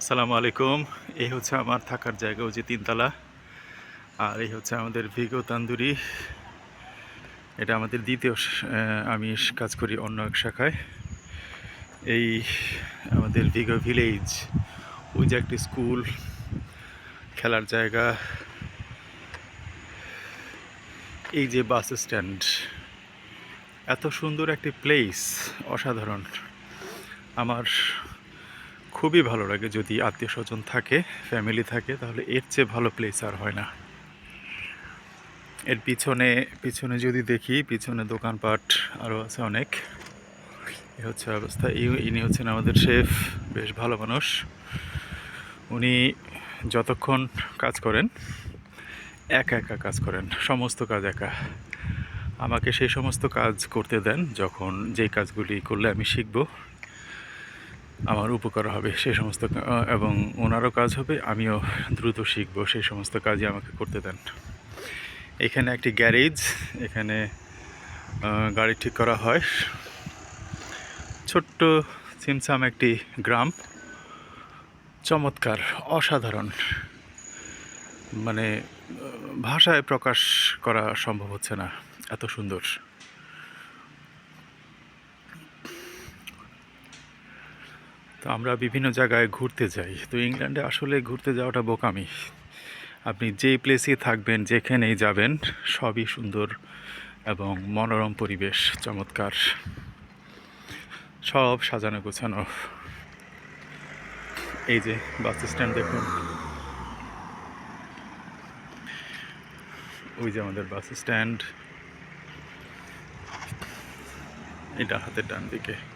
আসসালামু আলাইকুম। এই হচ্ছে আমার থাকার জায়গা যে তিনতলা। আর এই হচ্ছে আমাদের ভিগো তান্দুরি। এটা আমাদের দ্বিতীয় আমি কাজ করি অন্য এক শাখায়। এই আমাদের ভিগো ভিলেজ, ওই যে একটি স্কুল, খেলার জায়গা। এই যে বাস স্ট্যান্ড। এত সুন্দর একটি প্লেস, অসাধারণ। আমার খুবই ভালো লাগে যদি আত্মীয় স্বজন থাকে ফ্যামিলি থাকে, তাহলে এর চেয়ে ভালো প্লেস আর হয় না। এর পিছনে পিছনে যদি দেখি, পিছনে দোকানপাট আরও আছে অনেক। এ হচ্ছে অবস্থা। ইনি হচ্ছেন আমাদের শেফ বেশ ভালো মানুষ। উনি যতক্ষণ কাজ করেন, একা একা কাজ করেন, সমস্ত কাজ একা। আমাকে সেই সমস্ত কাজ করতে দেন, যখন যেই কাজগুলি করলে আমি শিখব। আমার উপকার হবে সেই সমস্ত এবং ওনারও কাজ হবে, আমিও দ্রুত শিখব সেই সমস্ত কাজই আমাকে করতে দেন। এখানে একটি গ্যারেজ, এখানে গাড়ি ঠিক করা হয়। ছোট্ট ছিমছাম একটি গ্রাম। চমৎকার, অসাধারণ। মানে ভাষায় প্রকাশ করা সম্ভব হচ্ছে না, এত সুন্দর। তো আমরা বিভিন্ন জায়গায় ঘুরতে যাই। তো ইংল্যান্ডে আসলে ঘুরতে যাওয়াটা বোকামি। আপনি যেই প্লেসে থাকবেন, যেখানেই যাবেন, সবই সুন্দর এবং মনোরম পরিবেশ, চমৎকার। সব সাজানো গোছানো। এই যে, বাস স্ট্যান্ড দেখুন। ওই যে আমাদের বাস স্ট্যান্ড এটা হাতের ডান দিকে।